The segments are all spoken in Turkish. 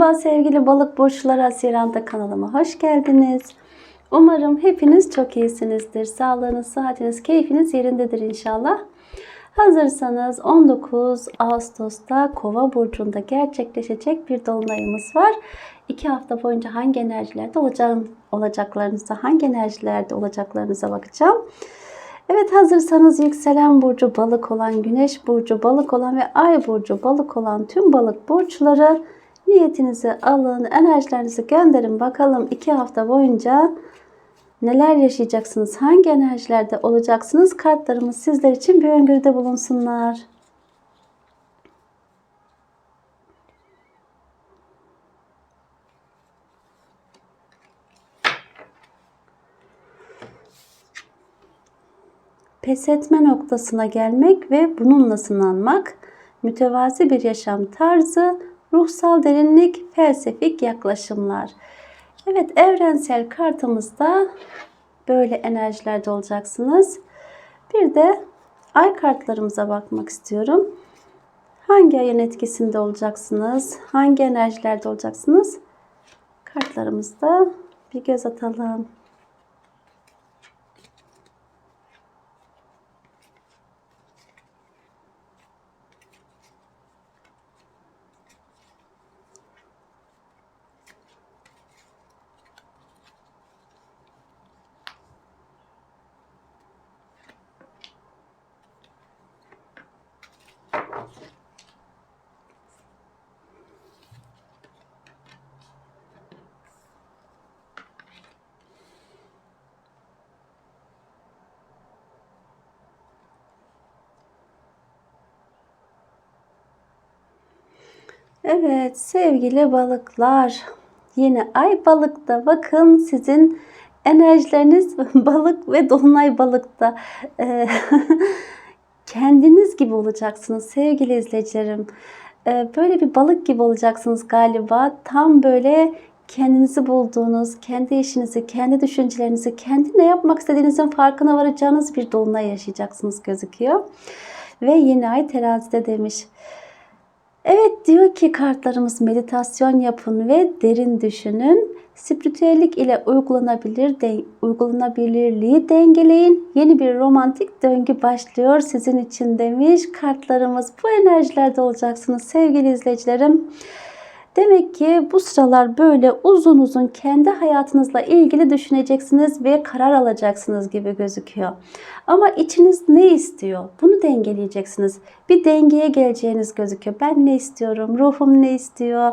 Merhaba sevgili balık burçları Haziran'da kanalıma hoş geldiniz. Umarım hepiniz çok iyisinizdir. Sağlığınız, sıhhatiniz, keyfiniz yerindedir inşallah. Hazırsanız 19 Ağustos'ta Kova burcunda gerçekleşecek bir dolunayımız var. İki hafta boyunca hangi enerjilerde olacağım, olacaklarınıza, hangi enerjilerde olacaklarınıza bakacağım. Evet hazırsanız yükselen burcu balık olan, güneş burcu balık olan ve ay burcu balık olan tüm balık burçları niyetinizi alın, enerjilerinizi gönderin. Bakalım iki hafta boyunca neler yaşayacaksınız, hangi enerjilerde olacaksınız? Kartlarımız sizler için bir öngörüde bulunsunlar. pes etme noktasına gelmek ve bununla sınanmak, mütevazi bir yaşam tarzı, ruhsal derinlik, felsefik yaklaşımlar. Evet, evrensel kartımızda böyle enerjilerde olacaksınız. Bir de ay kartlarımıza bakmak istiyorum. Hangi ayın etkisinde olacaksınız? Hangi enerjilerde olacaksınız? Kartlarımızda bir göz atalım. Evet sevgili balıklar. Yine ay balıkta. Bakın sizin enerjileriniz balık ve dolunay balıkta. Ee, kendiniz gibi olacaksınız sevgili izleyicilerim. Ee, böyle bir balık gibi olacaksınız galiba. Tam böyle kendinizi bulduğunuz, kendi işinizi, kendi düşüncelerinizi, kendi ne yapmak istediğinizin farkına varacağınız bir dolunay yaşayacaksınız gözüküyor. Ve yeni ay terazide demiş. Evet diyor ki kartlarımız meditasyon yapın ve derin düşünün. Spiritüellik ile uygulanabilir de, uygulanabilirliği dengeleyin. Yeni bir romantik döngü başlıyor sizin için demiş kartlarımız. Bu enerjilerde olacaksınız sevgili izleyicilerim. Demek ki bu sıralar böyle uzun uzun kendi hayatınızla ilgili düşüneceksiniz ve karar alacaksınız gibi gözüküyor. Ama içiniz ne istiyor? Bunu dengeleyeceksiniz. Bir dengeye geleceğiniz gözüküyor. Ben ne istiyorum? Ruhum ne istiyor?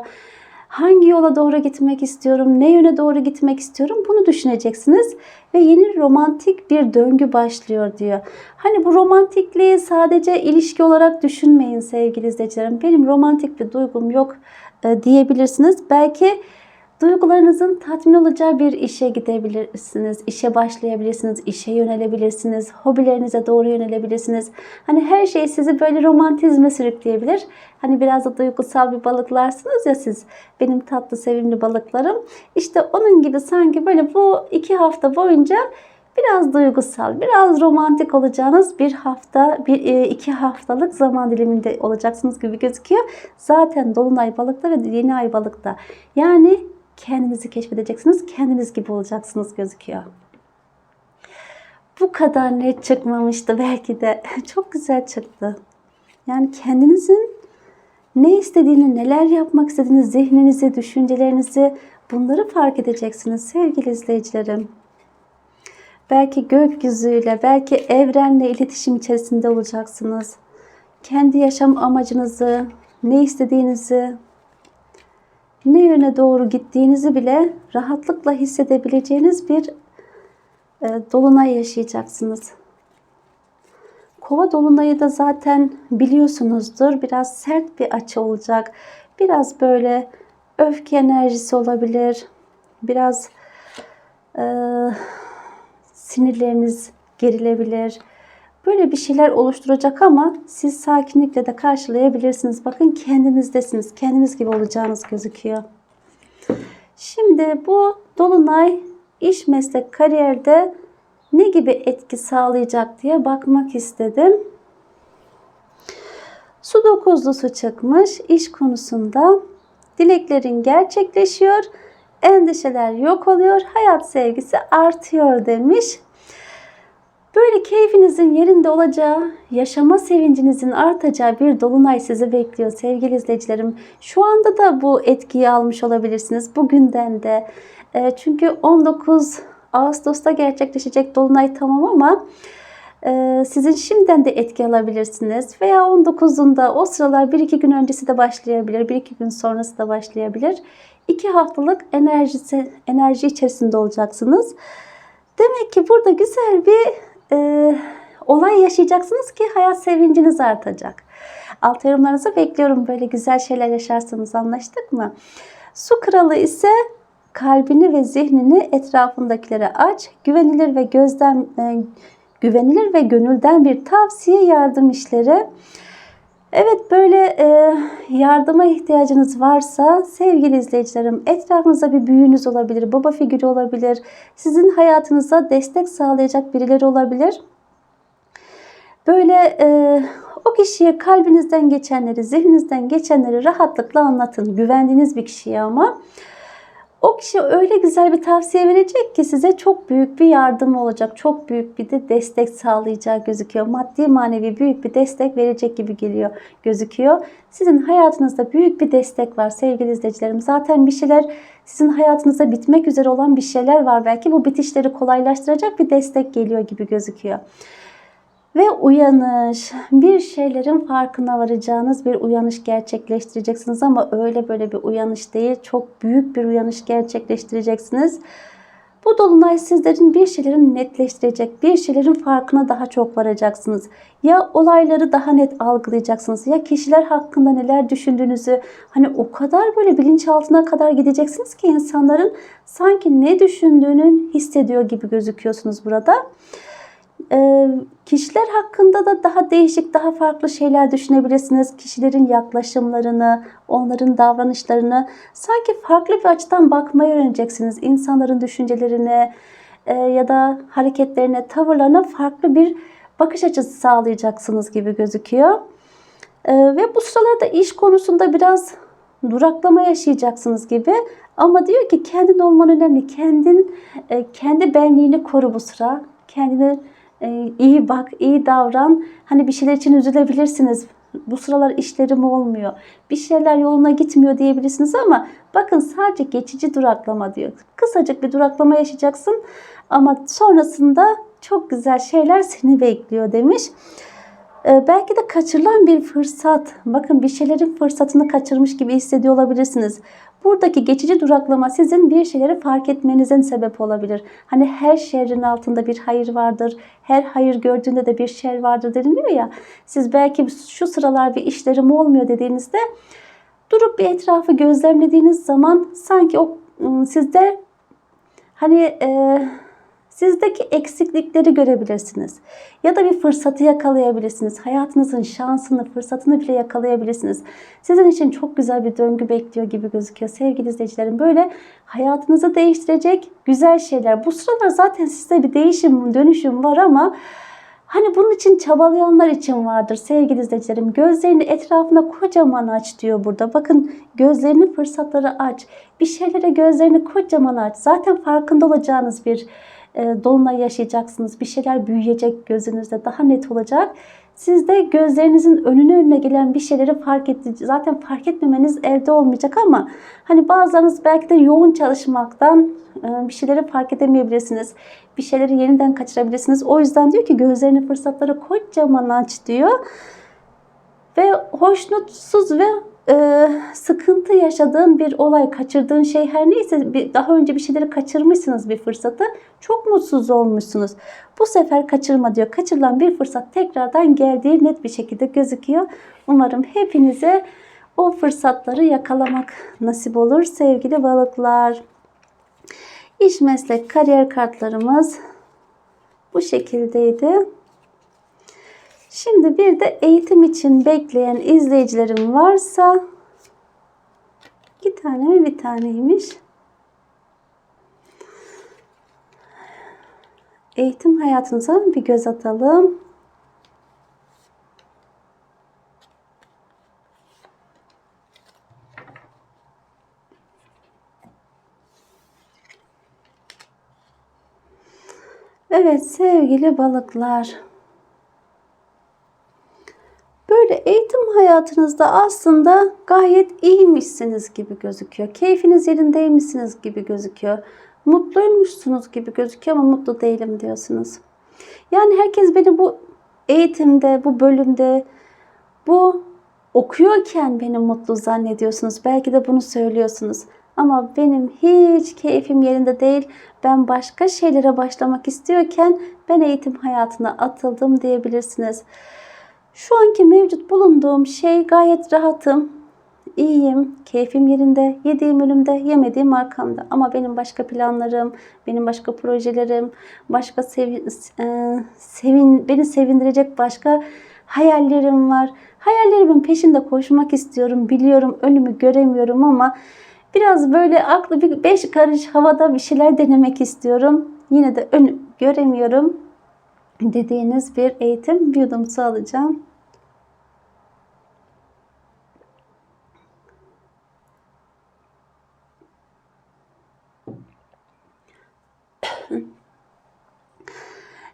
Hangi yola doğru gitmek istiyorum? Ne yöne doğru gitmek istiyorum? Bunu düşüneceksiniz ve yeni romantik bir döngü başlıyor diyor. Hani bu romantikliği sadece ilişki olarak düşünmeyin sevgili izleyicilerim. Benim romantik bir duygum yok e, diyebilirsiniz. Belki duygularınızın tatmin olacağı bir işe gidebilirsiniz. işe başlayabilirsiniz, işe yönelebilirsiniz, hobilerinize doğru yönelebilirsiniz. Hani her şey sizi böyle romantizme sürükleyebilir. Hani biraz da duygusal bir balıklarsınız ya siz. Benim tatlı sevimli balıklarım. İşte onun gibi sanki böyle bu iki hafta boyunca biraz duygusal, biraz romantik olacağınız bir hafta, bir e, iki haftalık zaman diliminde olacaksınız gibi gözüküyor. Zaten dolunay balıkta ve yeni ay balıkta. Yani kendinizi keşfedeceksiniz, kendiniz gibi olacaksınız gözüküyor. Bu kadar net çıkmamıştı belki de. Çok güzel çıktı. Yani kendinizin ne istediğini, neler yapmak istediğini, zihninizi, düşüncelerinizi bunları fark edeceksiniz sevgili izleyicilerim belki gökyüzüyle, belki evrenle iletişim içerisinde olacaksınız. Kendi yaşam amacınızı, ne istediğinizi, ne yöne doğru gittiğinizi bile rahatlıkla hissedebileceğiniz bir e, dolunay yaşayacaksınız. Kova dolunayı da zaten biliyorsunuzdur. Biraz sert bir açı olacak. Biraz böyle öfke enerjisi olabilir. Biraz e, sinirleriniz gerilebilir. Böyle bir şeyler oluşturacak ama siz sakinlikle de karşılayabilirsiniz. Bakın kendinizdesiniz. Kendiniz gibi olacağınız gözüküyor. Şimdi bu dolunay iş, meslek, kariyerde ne gibi etki sağlayacak diye bakmak istedim. Su dokuzlusu çıkmış iş konusunda Dileklerin gerçekleşiyor. Endişeler yok oluyor. Hayat sevgisi artıyor demiş. Böyle keyfinizin yerinde olacağı, yaşama sevincinizin artacağı bir dolunay sizi bekliyor sevgili izleyicilerim. Şu anda da bu etkiyi almış olabilirsiniz. Bugünden de. E, çünkü 19 Ağustos'ta gerçekleşecek dolunay tamam ama e, sizin şimdiden de etki alabilirsiniz. Veya 19'unda o sıralar 1-2 gün öncesi de başlayabilir, 1-2 gün sonrası da başlayabilir. 2 haftalık enerjisi, enerji içerisinde olacaksınız. Demek ki burada güzel bir e, olay yaşayacaksınız ki hayat sevinciniz artacak. Alt yorumlarınızı bekliyorum. Böyle güzel şeyler yaşarsanız anlaştık mı? Su kralı ise kalbini ve zihnini etrafındakilere aç. Güvenilir ve gözden e, güvenilir ve gönülden bir tavsiye yardım işleri. Evet böyle e, yardıma ihtiyacınız varsa sevgili izleyicilerim etrafınızda bir büyüğünüz olabilir, baba figürü olabilir, sizin hayatınıza destek sağlayacak birileri olabilir. Böyle e, o kişiye kalbinizden geçenleri, zihninizden geçenleri rahatlıkla anlatın. Güvendiğiniz bir kişiye ama. O kişi öyle güzel bir tavsiye verecek ki size çok büyük bir yardım olacak. Çok büyük bir de destek sağlayacağı gözüküyor. Maddi manevi büyük bir destek verecek gibi geliyor gözüküyor. Sizin hayatınızda büyük bir destek var sevgili izleyicilerim. Zaten bir şeyler sizin hayatınızda bitmek üzere olan bir şeyler var. Belki bu bitişleri kolaylaştıracak bir destek geliyor gibi gözüküyor ve uyanış. Bir şeylerin farkına varacağınız bir uyanış gerçekleştireceksiniz ama öyle böyle bir uyanış değil. Çok büyük bir uyanış gerçekleştireceksiniz. Bu dolunay sizlerin bir şeylerin netleştirecek, bir şeylerin farkına daha çok varacaksınız. Ya olayları daha net algılayacaksınız ya kişiler hakkında neler düşündüğünüzü hani o kadar böyle bilinçaltına kadar gideceksiniz ki insanların sanki ne düşündüğünü hissediyor gibi gözüküyorsunuz burada kişiler hakkında da daha değişik, daha farklı şeyler düşünebilirsiniz. Kişilerin yaklaşımlarını, onların davranışlarını sanki farklı bir açıdan bakmayı öğreneceksiniz. İnsanların düşüncelerine e, ya da hareketlerine, tavırlarına farklı bir bakış açısı sağlayacaksınız gibi gözüküyor. Ve bu sıralarda iş konusunda biraz duraklama yaşayacaksınız gibi. Ama diyor ki kendin olman önemli. Kendin, kendi benliğini koru bu sıra. Kendini e, iyi bak, iyi davran. Hani bir şeyler için üzülebilirsiniz. Bu sıralar işlerim olmuyor. Bir şeyler yoluna gitmiyor diyebilirsiniz ama bakın sadece geçici duraklama diyor. Kısacık bir duraklama yaşayacaksın ama sonrasında çok güzel şeyler seni bekliyor demiş. Ee, belki de kaçırılan bir fırsat. Bakın bir şeylerin fırsatını kaçırmış gibi hissediyor olabilirsiniz. Buradaki geçici duraklama sizin bir şeyleri fark etmenizin sebep olabilir. Hani her şerrin altında bir hayır vardır. Her hayır gördüğünde de bir şer vardır deniliyor ya. Siz belki şu sıralar bir işlerim olmuyor dediğinizde durup bir etrafı gözlemlediğiniz zaman sanki o ıı, sizde hani e, sizdeki eksiklikleri görebilirsiniz. Ya da bir fırsatı yakalayabilirsiniz. Hayatınızın şansını, fırsatını bile yakalayabilirsiniz. Sizin için çok güzel bir döngü bekliyor gibi gözüküyor sevgili izleyicilerim. Böyle hayatınızı değiştirecek güzel şeyler. Bu sıralar zaten sizde bir değişim, dönüşüm var ama Hani bunun için çabalayanlar için vardır sevgili izleyicilerim. Gözlerini etrafına kocaman aç diyor burada. Bakın gözlerini fırsatları aç. Bir şeylere gözlerini kocaman aç. Zaten farkında olacağınız bir dolunay yaşayacaksınız. Bir şeyler büyüyecek gözünüzde daha net olacak. Siz de gözlerinizin önüne önüne gelen bir şeyleri fark etti. Zaten fark etmemeniz elde olmayacak ama hani bazılarınız belki de yoğun çalışmaktan e, bir şeyleri fark edemeyebilirsiniz. Bir şeyleri yeniden kaçırabilirsiniz. O yüzden diyor ki gözlerini fırsatları kocaman aç diyor. Ve hoşnutsuz ve e, sıkıntı yaşadığın bir olay, kaçırdığın şey her neyse bir, daha önce bir şeyleri kaçırmışsınız bir fırsatı. Çok mutsuz olmuşsunuz. Bu sefer kaçırma diyor. Kaçırılan bir fırsat tekrardan geldiği net bir şekilde gözüküyor. Umarım hepinize o fırsatları yakalamak nasip olur sevgili balıklar. İş meslek kariyer kartlarımız bu şekildeydi. Şimdi bir de eğitim için bekleyen izleyicilerim varsa iki tane mi bir taneymiş. Eğitim hayatınıza bir göz atalım. Evet sevgili balıklar. Böyle eğitim hayatınızda aslında gayet iyiymişsiniz gibi gözüküyor. Keyfiniz yerindeymişsiniz gibi gözüküyor. Mutluymuşsunuz gibi gözüküyor ama mutlu değilim diyorsunuz. Yani herkes beni bu eğitimde, bu bölümde, bu okuyorken beni mutlu zannediyorsunuz. Belki de bunu söylüyorsunuz. Ama benim hiç keyfim yerinde değil. Ben başka şeylere başlamak istiyorken ben eğitim hayatına atıldım diyebilirsiniz. Şu anki mevcut bulunduğum şey gayet rahatım. İyiyim, keyfim yerinde, yediğim önümde, yemediğim arkamda. Ama benim başka planlarım, benim başka projelerim, başka sevi, e, sevin, beni sevindirecek başka hayallerim var. Hayallerimin peşinde koşmak istiyorum. Biliyorum önümü göremiyorum ama biraz böyle aklı bir beş karış havada bir şeyler denemek istiyorum. Yine de önü göremiyorum dediğiniz bir eğitim bir yudum su alacağım.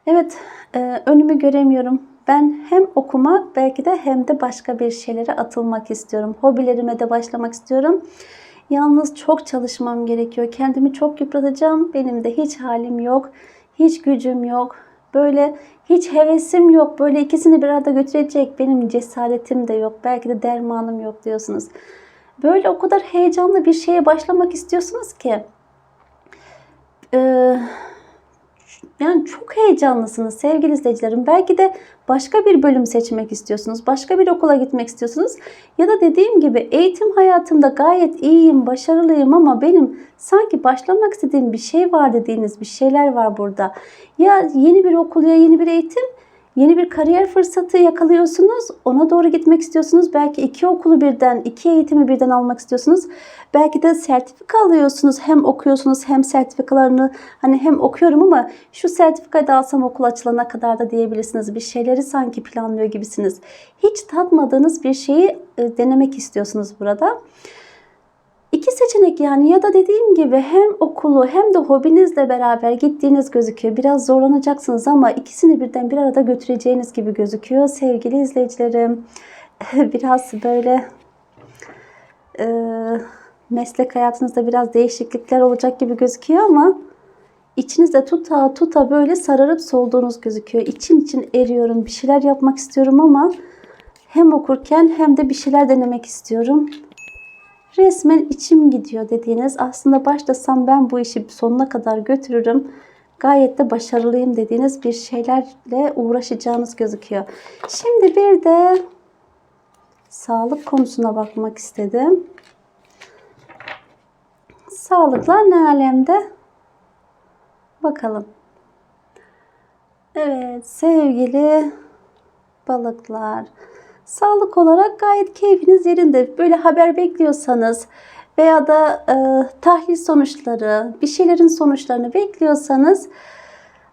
Evet, e, önümü göremiyorum. Ben hem okumak belki de hem de başka bir şeylere atılmak istiyorum. Hobilerime de başlamak istiyorum. Yalnız çok çalışmam gerekiyor. Kendimi çok yıpratacağım. Benim de hiç halim yok. Hiç gücüm yok. Böyle hiç hevesim yok. Böyle ikisini bir arada götürecek benim cesaretim de yok. Belki de dermanım yok diyorsunuz. Böyle o kadar heyecanlı bir şeye başlamak istiyorsunuz ki. Ee, yani çok heyecanlısınız sevgili izleyicilerim. Belki de başka bir bölüm seçmek istiyorsunuz. Başka bir okula gitmek istiyorsunuz. Ya da dediğim gibi eğitim hayatımda gayet iyiyim, başarılıyım ama benim sanki başlamak istediğim bir şey var dediğiniz bir şeyler var burada. Ya yeni bir okul ya yeni bir eğitim Yeni bir kariyer fırsatı yakalıyorsunuz. Ona doğru gitmek istiyorsunuz. Belki iki okulu birden, iki eğitimi birden almak istiyorsunuz. Belki de sertifika alıyorsunuz. Hem okuyorsunuz hem sertifikalarını hani hem okuyorum ama şu sertifikayı da alsam okul açılana kadar da diyebilirsiniz. Bir şeyleri sanki planlıyor gibisiniz. Hiç tatmadığınız bir şeyi e, denemek istiyorsunuz burada. İki seçenek yani ya da dediğim gibi hem okulu hem de hobinizle beraber gittiğiniz gözüküyor. Biraz zorlanacaksınız ama ikisini birden bir arada götüreceğiniz gibi gözüküyor sevgili izleyicilerim. Biraz böyle e, meslek hayatınızda biraz değişiklikler olacak gibi gözüküyor ama içinizde tuta tuta böyle sararıp solduğunuz gözüküyor. İçin için eriyorum, bir şeyler yapmak istiyorum ama hem okurken hem de bir şeyler denemek istiyorum resmen içim gidiyor dediğiniz aslında başlasam ben bu işi sonuna kadar götürürüm gayet de başarılıyım dediğiniz bir şeylerle uğraşacağınız gözüküyor. Şimdi bir de sağlık konusuna bakmak istedim. Sağlıklar ne alemde? Bakalım. Evet sevgili balıklar. Sağlık olarak gayet keyfiniz yerinde. Böyle haber bekliyorsanız veya da e, tahlil sonuçları, bir şeylerin sonuçlarını bekliyorsanız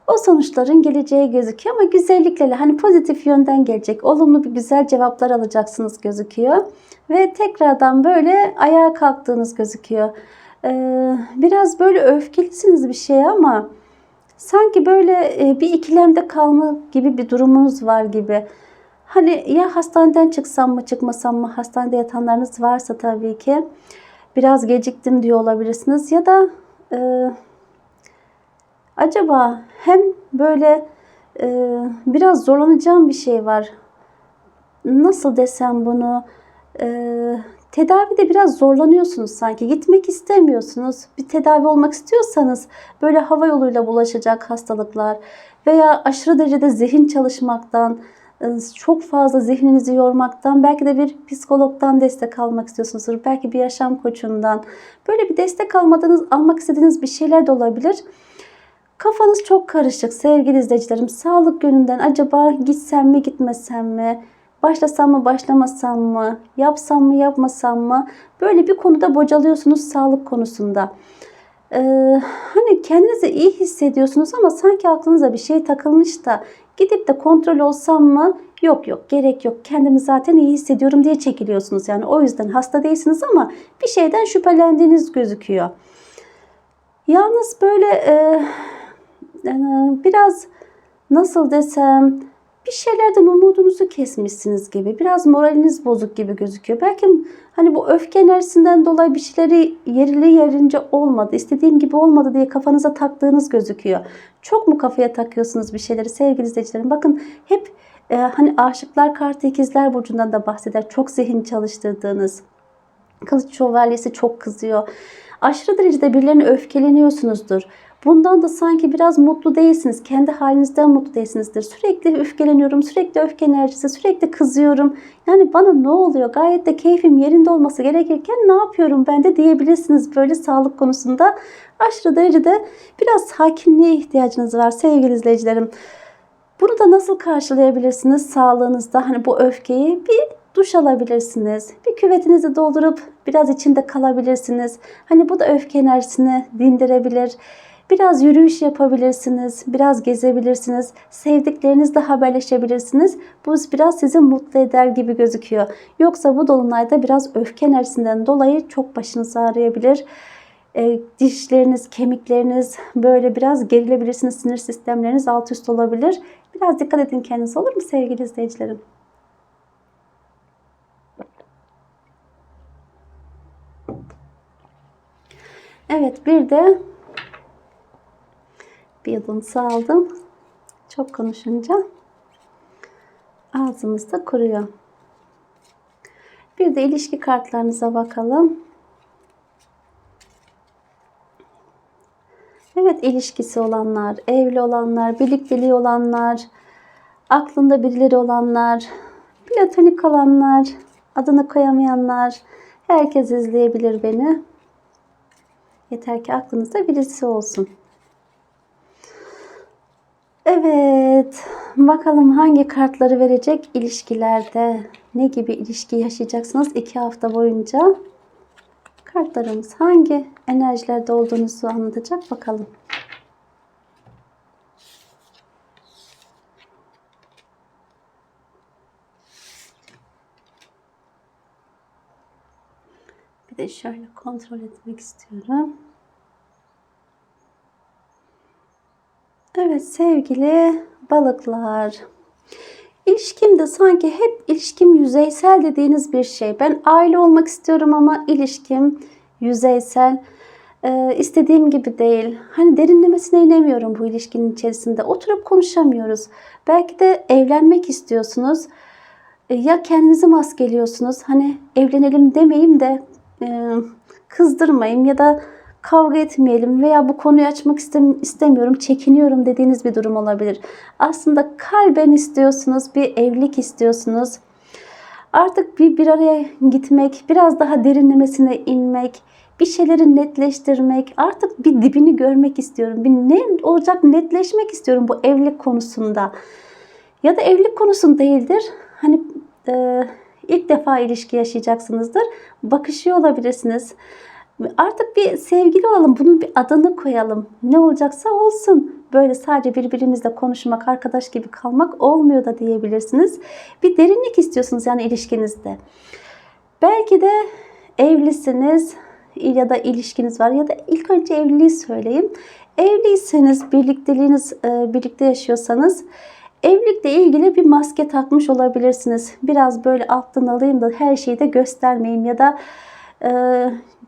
o sonuçların geleceği gözüküyor ama güzelliklerle hani pozitif yönden gelecek. Olumlu bir güzel cevaplar alacaksınız gözüküyor. Ve tekrardan böyle ayağa kalktığınız gözüküyor. Ee, biraz böyle öfkelisiniz bir şey ama sanki böyle e, bir ikilemde kalma gibi bir durumunuz var gibi. Hani ya hastaneden çıksam mı çıkmasam mı hastanede yatanlarınız varsa tabii ki biraz geciktim diyor olabilirsiniz. Ya da e, acaba hem böyle e, biraz zorlanacağım bir şey var. Nasıl desem bunu? E, tedavide biraz zorlanıyorsunuz sanki. Gitmek istemiyorsunuz. Bir tedavi olmak istiyorsanız böyle hava yoluyla bulaşacak hastalıklar veya aşırı derecede zihin çalışmaktan, çok fazla zihninizi yormaktan, belki de bir psikologdan destek almak istiyorsunuzdur. Belki bir yaşam koçundan. Böyle bir destek almadığınız, almak istediğiniz bir şeyler de olabilir. Kafanız çok karışık sevgili izleyicilerim. Sağlık yönünden acaba gitsem mi gitmesem mi? Başlasam mı başlamasam mı? Yapsam mı yapmasam mı? Böyle bir konuda bocalıyorsunuz sağlık konusunda. Ee, hani kendinizi iyi hissediyorsunuz ama sanki aklınıza bir şey takılmış da Gidip de kontrol olsam mı? Yok yok gerek yok. Kendimi zaten iyi hissediyorum diye çekiliyorsunuz. Yani o yüzden hasta değilsiniz ama bir şeyden şüphelendiğiniz gözüküyor. Yalnız böyle e, e, biraz nasıl desem bir şeylerden umudunuzu kesmişsiniz gibi. Biraz moraliniz bozuk gibi gözüküyor. Belki hani bu öfke enerjisinden dolayı bir şeyleri yerli yerince olmadı, istediğim gibi olmadı diye kafanıza taktığınız gözüküyor. Çok mu kafaya takıyorsunuz bir şeyleri sevgili izleyicilerim? Bakın hep e, hani aşıklar kartı ikizler burcundan da bahseder. Çok zihin çalıştırdığınız. Kılıç şövalyesi çok kızıyor. Aşırı derecede birilerine öfkeleniyorsunuzdur. Bundan da sanki biraz mutlu değilsiniz. Kendi halinizden mutlu değilsinizdir. Sürekli öfkeleniyorum, sürekli öfke enerjisi, sürekli kızıyorum. Yani bana ne oluyor? Gayet de keyfim yerinde olması gerekirken ne yapıyorum ben de diyebilirsiniz böyle sağlık konusunda. Aşırı derecede biraz sakinliğe ihtiyacınız var sevgili izleyicilerim. Bunu da nasıl karşılayabilirsiniz sağlığınızda? Hani bu öfkeyi bir duş alabilirsiniz. Bir küvetinizi doldurup biraz içinde kalabilirsiniz. Hani bu da öfke enerjisini dindirebilir. Biraz yürüyüş yapabilirsiniz, biraz gezebilirsiniz, sevdiklerinizle haberleşebilirsiniz. Bu biraz sizi mutlu eder gibi gözüküyor. Yoksa bu dolunayda biraz öfke enerjisinden dolayı çok başınız ağrıyabilir. E, dişleriniz, kemikleriniz böyle biraz gerilebilirsiniz. Sinir sistemleriniz alt üst olabilir. Biraz dikkat edin kendinize olur mu sevgili izleyicilerim? Evet bir de bir yudum aldım. Çok konuşunca ağzımızda kuruyor. Bir de ilişki kartlarınıza bakalım. Evet ilişkisi olanlar, evli olanlar, birlikteliği olanlar, aklında birileri olanlar, platonik olanlar, adını koyamayanlar, herkes izleyebilir beni. Yeter ki aklınızda birisi olsun. Evet. Bakalım hangi kartları verecek ilişkilerde? Ne gibi ilişki yaşayacaksınız iki hafta boyunca? Kartlarımız hangi enerjilerde olduğunuzu anlatacak bakalım. Bir de şöyle kontrol etmek istiyorum. Evet sevgili balıklar. İlişkimde sanki hep ilişkim yüzeysel dediğiniz bir şey. Ben aile olmak istiyorum ama ilişkim yüzeysel. Ee, istediğim gibi değil. Hani derinlemesine inemiyorum bu ilişkinin içerisinde. Oturup konuşamıyoruz. Belki de evlenmek istiyorsunuz. Ee, ya kendinizi maskeliyorsunuz. Hani evlenelim demeyeyim de e, kızdırmayayım ya da kavga etmeyelim veya bu konuyu açmak istemiyorum, çekiniyorum dediğiniz bir durum olabilir. Aslında kalben istiyorsunuz, bir evlilik istiyorsunuz. Artık bir bir araya gitmek, biraz daha derinlemesine inmek, bir şeyleri netleştirmek, artık bir dibini görmek istiyorum. Bir ne olacak netleşmek istiyorum bu evlilik konusunda. Ya da evlilik konusunda değildir. Hani e, ilk defa ilişki yaşayacaksınızdır. Bakışıyor olabilirsiniz. Artık bir sevgili olalım. Bunun bir adını koyalım. Ne olacaksa olsun. Böyle sadece birbirimizle konuşmak, arkadaş gibi kalmak olmuyor da diyebilirsiniz. Bir derinlik istiyorsunuz yani ilişkinizde. Belki de evlisiniz ya da ilişkiniz var ya da ilk önce evliliği söyleyeyim. Evliyseniz, birlikteliğiniz e, birlikte yaşıyorsanız evlilikle ilgili bir maske takmış olabilirsiniz. Biraz böyle alttan alayım da her şeyi de göstermeyeyim ya da e,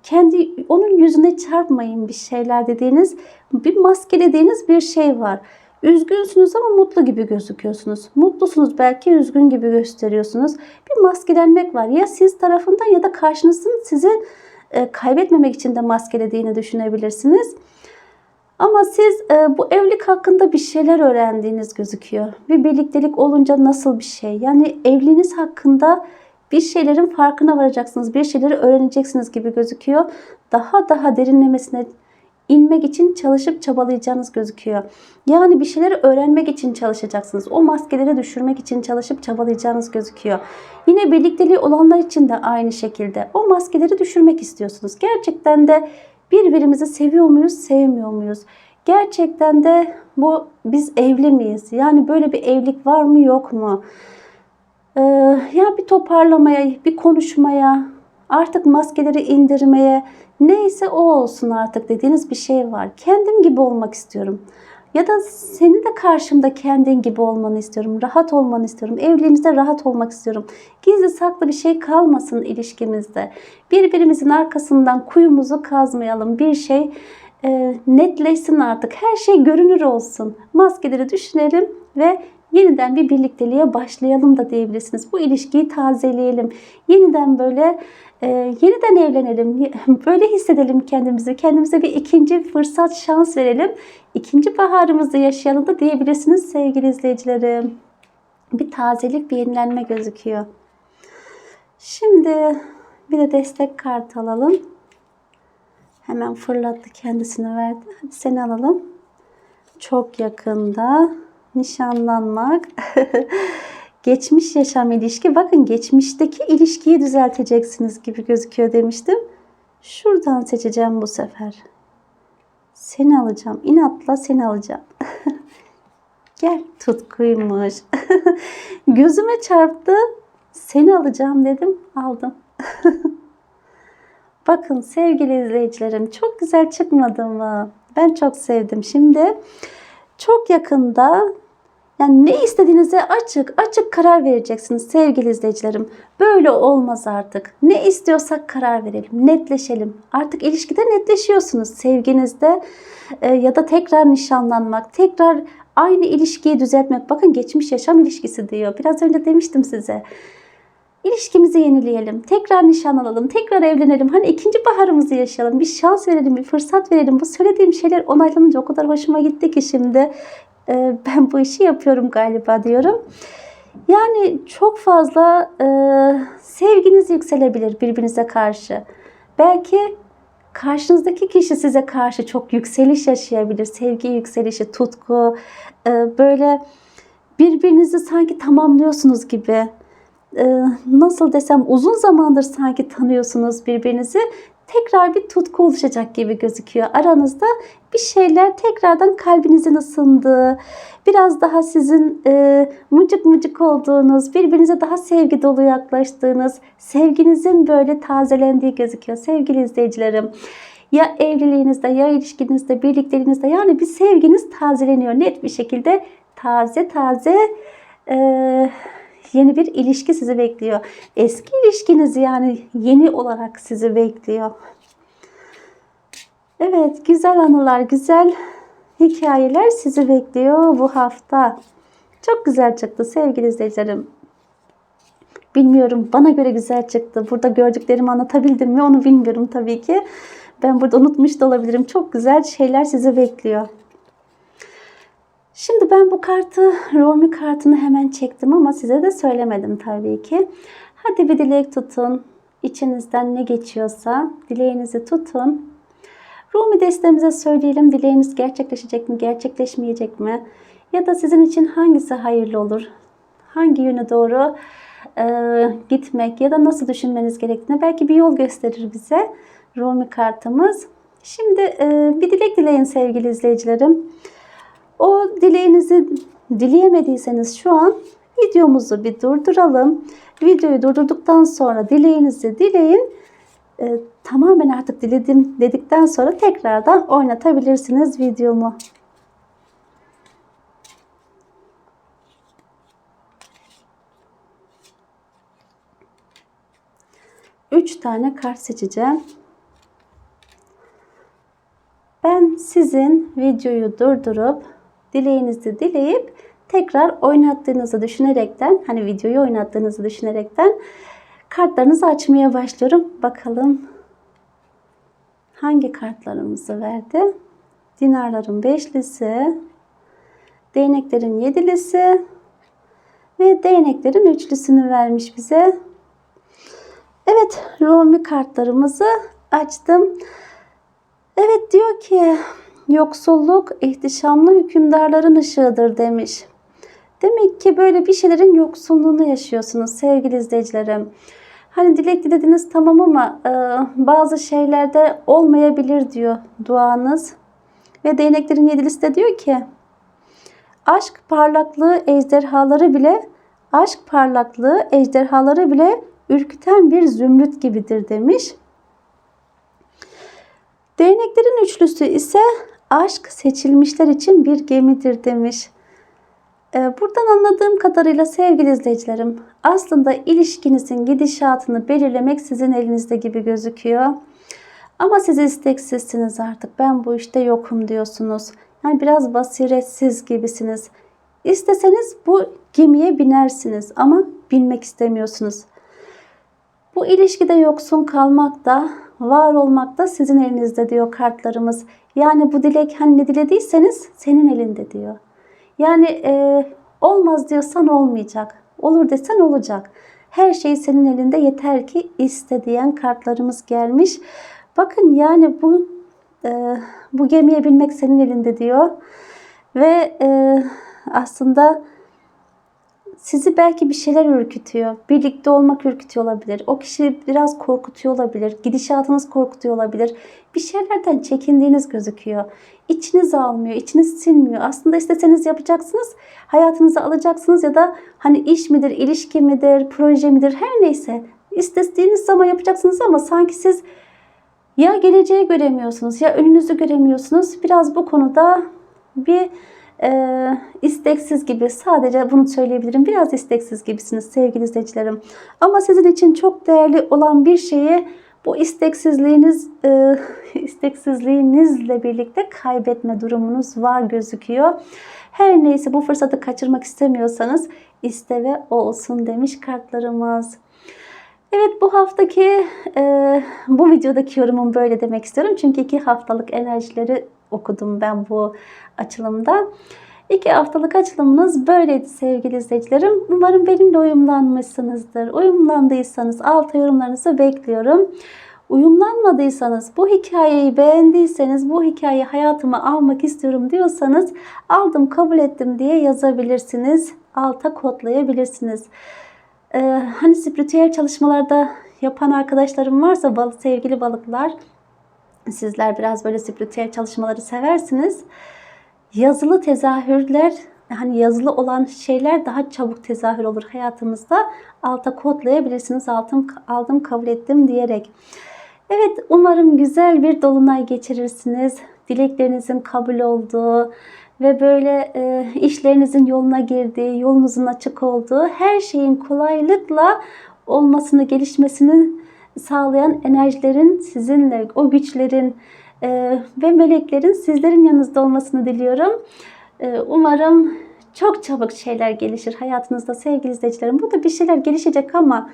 kendi onun yüzüne çarpmayın bir şeyler dediğiniz bir maskelediğiniz bir şey var. Üzgünsünüz ama mutlu gibi gözüküyorsunuz. Mutlusunuz belki üzgün gibi gösteriyorsunuz. Bir maskelenmek var. Ya siz tarafından ya da karşınızın sizi e, kaybetmemek için de maskelediğini düşünebilirsiniz. Ama siz e, bu evlilik hakkında bir şeyler öğrendiğiniz gözüküyor. Bir birliktelik olunca nasıl bir şey? Yani evliliğiniz hakkında bir şeylerin farkına varacaksınız. Bir şeyleri öğreneceksiniz gibi gözüküyor. Daha daha derinlemesine inmek için çalışıp çabalayacağınız gözüküyor. Yani bir şeyleri öğrenmek için çalışacaksınız. O maskeleri düşürmek için çalışıp çabalayacağınız gözüküyor. Yine birlikteliği olanlar için de aynı şekilde o maskeleri düşürmek istiyorsunuz. Gerçekten de birbirimizi seviyor muyuz, sevmiyor muyuz? Gerçekten de bu biz evli miyiz? Yani böyle bir evlilik var mı yok mu? Ee, ya bir toparlamaya, bir konuşmaya, artık maskeleri indirmeye, neyse o olsun artık dediğiniz bir şey var. Kendim gibi olmak istiyorum. Ya da seni de karşımda kendin gibi olmanı istiyorum. Rahat olmanı istiyorum. Evliliğimizde rahat olmak istiyorum. Gizli saklı bir şey kalmasın ilişkimizde. Birbirimizin arkasından kuyumuzu kazmayalım. Bir şey e, netleşsin artık. Her şey görünür olsun. Maskeleri düşünelim ve yeniden bir birlikteliğe başlayalım da diyebilirsiniz. Bu ilişkiyi tazeleyelim. Yeniden böyle e, yeniden evlenelim. Böyle hissedelim kendimizi. Kendimize bir ikinci fırsat, şans verelim. İkinci baharımızı yaşayalım da diyebilirsiniz sevgili izleyicilerim. Bir tazelik, bir yenilenme gözüküyor. Şimdi bir de destek kartı alalım. Hemen fırlattı kendisini verdi. Hadi seni alalım. Çok yakında nişanlanmak. Geçmiş yaşam ilişki. Bakın geçmişteki ilişkiyi düzelteceksiniz gibi gözüküyor demiştim. Şuradan seçeceğim bu sefer. Seni alacağım. İnatla seni alacağım. Gel tutkuymuş. Gözüme çarptı. Seni alacağım dedim. Aldım. Bakın sevgili izleyicilerim çok güzel çıkmadı mı? Ben çok sevdim. Şimdi çok yakında yani ne istediğinize açık açık karar vereceksiniz sevgili izleyicilerim. Böyle olmaz artık. Ne istiyorsak karar verelim, netleşelim. Artık ilişkide netleşiyorsunuz sevginizde e, ya da tekrar nişanlanmak, tekrar aynı ilişkiyi düzeltmek. Bakın geçmiş yaşam ilişkisi diyor. Biraz önce demiştim size. İlişkimizi yenileyelim. Tekrar nişan alalım. Tekrar evlenelim. Hani ikinci baharımızı yaşayalım. Bir şans verelim, bir fırsat verelim. Bu söylediğim şeyler onaylanınca o kadar hoşuma gitti ki şimdi e, ben bu işi yapıyorum galiba diyorum. Yani çok fazla e, sevginiz yükselebilir birbirinize karşı. Belki karşınızdaki kişi size karşı çok yükseliş yaşayabilir. Sevgi yükselişi, tutku, e, böyle birbirinizi sanki tamamlıyorsunuz gibi. E, nasıl desem uzun zamandır sanki tanıyorsunuz birbirinizi. Tekrar bir tutku oluşacak gibi gözüküyor. Aranızda bir şeyler tekrardan kalbinizin ısındığı, biraz daha sizin e, mıcık mıcık olduğunuz, birbirinize daha sevgi dolu yaklaştığınız, sevginizin böyle tazelendiği gözüküyor sevgili izleyicilerim. Ya evliliğinizde ya ilişkinizde, birlikteliğinizde yani bir sevginiz tazeleniyor net bir şekilde taze taze e, yeni bir ilişki sizi bekliyor. Eski ilişkiniz yani yeni olarak sizi bekliyor. Evet, güzel anılar, güzel hikayeler sizi bekliyor bu hafta. Çok güzel çıktı sevgili izleyicilerim. Bilmiyorum bana göre güzel çıktı. Burada gördüklerimi anlatabildim mi onu bilmiyorum tabii ki. Ben burada unutmuş da olabilirim. Çok güzel şeyler sizi bekliyor. Şimdi ben bu kartı, Romi kartını hemen çektim ama size de söylemedim tabii ki. Hadi bir dilek tutun. İçinizden ne geçiyorsa dileğinizi tutun. Rumi destemize söyleyelim dileğiniz gerçekleşecek mi, gerçekleşmeyecek mi? Ya da sizin için hangisi hayırlı olur? Hangi yöne doğru e, gitmek ya da nasıl düşünmeniz gerektiğini belki bir yol gösterir bize Rumi kartımız. Şimdi e, bir dilek dileyin sevgili izleyicilerim. O dileğinizi dileyemediyseniz şu an videomuzu bir durduralım. Videoyu durdurduktan sonra dileğinizi dileyin. E, tamamen artık diledim dedikten sonra tekrardan oynatabilirsiniz videomu. Üç tane kart seçeceğim. Ben sizin videoyu durdurup dileğinizi dileyip tekrar oynattığınızı düşünerekten hani videoyu oynattığınızı düşünerekten kartlarınızı açmaya başlıyorum. Bakalım hangi kartlarımızı verdi? Dinarların beşlisi, değneklerin yedilisi ve değneklerin üçlüsünü vermiş bize. Evet, Romi kartlarımızı açtım. Evet diyor ki yoksulluk ihtişamlı hükümdarların ışığıdır demiş. Demek ki böyle bir şeylerin yoksulluğunu yaşıyorsunuz sevgili izleyicilerim. Hani dilek dilediniz tamam ama e, bazı şeylerde olmayabilir diyor duanız. Ve değneklerin yedilisi de diyor ki aşk parlaklığı ejderhaları bile aşk parlaklığı ejderhaları bile ürküten bir zümrüt gibidir demiş. Değneklerin üçlüsü ise Aşk seçilmişler için bir gemidir demiş. Ee, Buradan anladığım kadarıyla sevgili izleyicilerim, aslında ilişkinizin gidişatını belirlemek sizin elinizde gibi gözüküyor. Ama siz isteksizsiniz artık. Ben bu işte yokum diyorsunuz. Yani biraz basiretsiz gibisiniz. İsteseniz bu gemiye binersiniz ama binmek istemiyorsunuz. Bu ilişkide yoksun kalmak da, var olmak da sizin elinizde diyor kartlarımız. Yani bu dilek hani ne dilediyseniz senin elinde diyor. Yani e, olmaz diyorsan olmayacak. Olur desen olacak. Her şey senin elinde yeter ki iste diyen kartlarımız gelmiş. Bakın yani bu e, bu gemiye binmek senin elinde diyor. Ve e, aslında sizi belki bir şeyler ürkütüyor. Birlikte olmak ürkütüyor olabilir. O kişi biraz korkutuyor olabilir. Gidişatınız korkutuyor olabilir. Bir şeylerden çekindiğiniz gözüküyor. İçiniz almıyor, içiniz sinmiyor. Aslında isteseniz yapacaksınız. Hayatınıza alacaksınız ya da hani iş midir, ilişki midir, proje midir her neyse. İstediğiniz zaman yapacaksınız ama sanki siz ya geleceği göremiyorsunuz ya önünüzü göremiyorsunuz. Biraz bu konuda bir e, isteksiz gibi sadece bunu söyleyebilirim. Biraz isteksiz gibisiniz sevgili izleyicilerim. Ama sizin için çok değerli olan bir şeyi bu isteksizliğiniz e, isteksizliğinizle birlikte kaybetme durumunuz var gözüküyor. Her neyse bu fırsatı kaçırmak istemiyorsanız iste ve olsun demiş kartlarımız. Evet bu haftaki e, bu videodaki yorumum böyle demek istiyorum. Çünkü iki haftalık enerjileri okudum ben bu açılımda. İki haftalık açılımınız böyleydi sevgili izleyicilerim. Umarım benimle uyumlanmışsınızdır. Uyumlandıysanız alta yorumlarınızı bekliyorum. Uyumlanmadıysanız, bu hikayeyi beğendiyseniz, bu hikayeyi hayatıma almak istiyorum diyorsanız aldım, kabul ettim diye yazabilirsiniz. Alta kodlayabilirsiniz. Ee, hani spiritüel çalışmalarda yapan arkadaşlarım varsa balık, sevgili balıklar sizler biraz böyle spiritüel çalışmaları seversiniz. Yazılı tezahürler hani yazılı olan şeyler daha çabuk tezahür olur hayatımızda. Alta kodlayabilirsiniz. Altım, aldım kabul ettim diyerek. Evet umarım güzel bir dolunay geçirirsiniz. Dileklerinizin kabul olduğu ve böyle e, işlerinizin yoluna girdiği, yolunuzun açık olduğu, her şeyin kolaylıkla olmasını, gelişmesini sağlayan enerjilerin sizinle, o güçlerin e, ve meleklerin sizlerin yanınızda olmasını diliyorum. E, umarım çok çabuk şeyler gelişir hayatınızda sevgili izleyicilerim. Burada bir şeyler gelişecek ama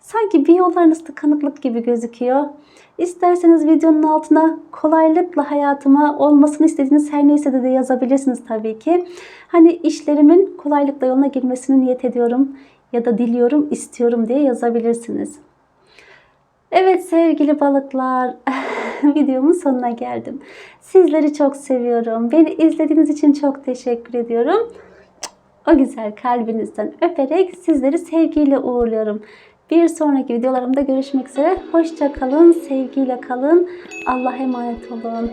sanki bir yollarınız tıkanıklık gibi gözüküyor. İsterseniz videonun altına kolaylıkla hayatıma olmasını istediğiniz her neyse de, de yazabilirsiniz tabii ki. Hani işlerimin kolaylıkla yoluna girmesini niyet ediyorum ya da diliyorum, istiyorum diye yazabilirsiniz. Evet sevgili balıklar, videomun sonuna geldim. Sizleri çok seviyorum. Beni izlediğiniz için çok teşekkür ediyorum. O güzel kalbinizden öperek sizleri sevgiyle uğurluyorum. Bir sonraki videolarımda görüşmek üzere. Hoşça kalın, sevgiyle kalın. Allah'a emanet olun.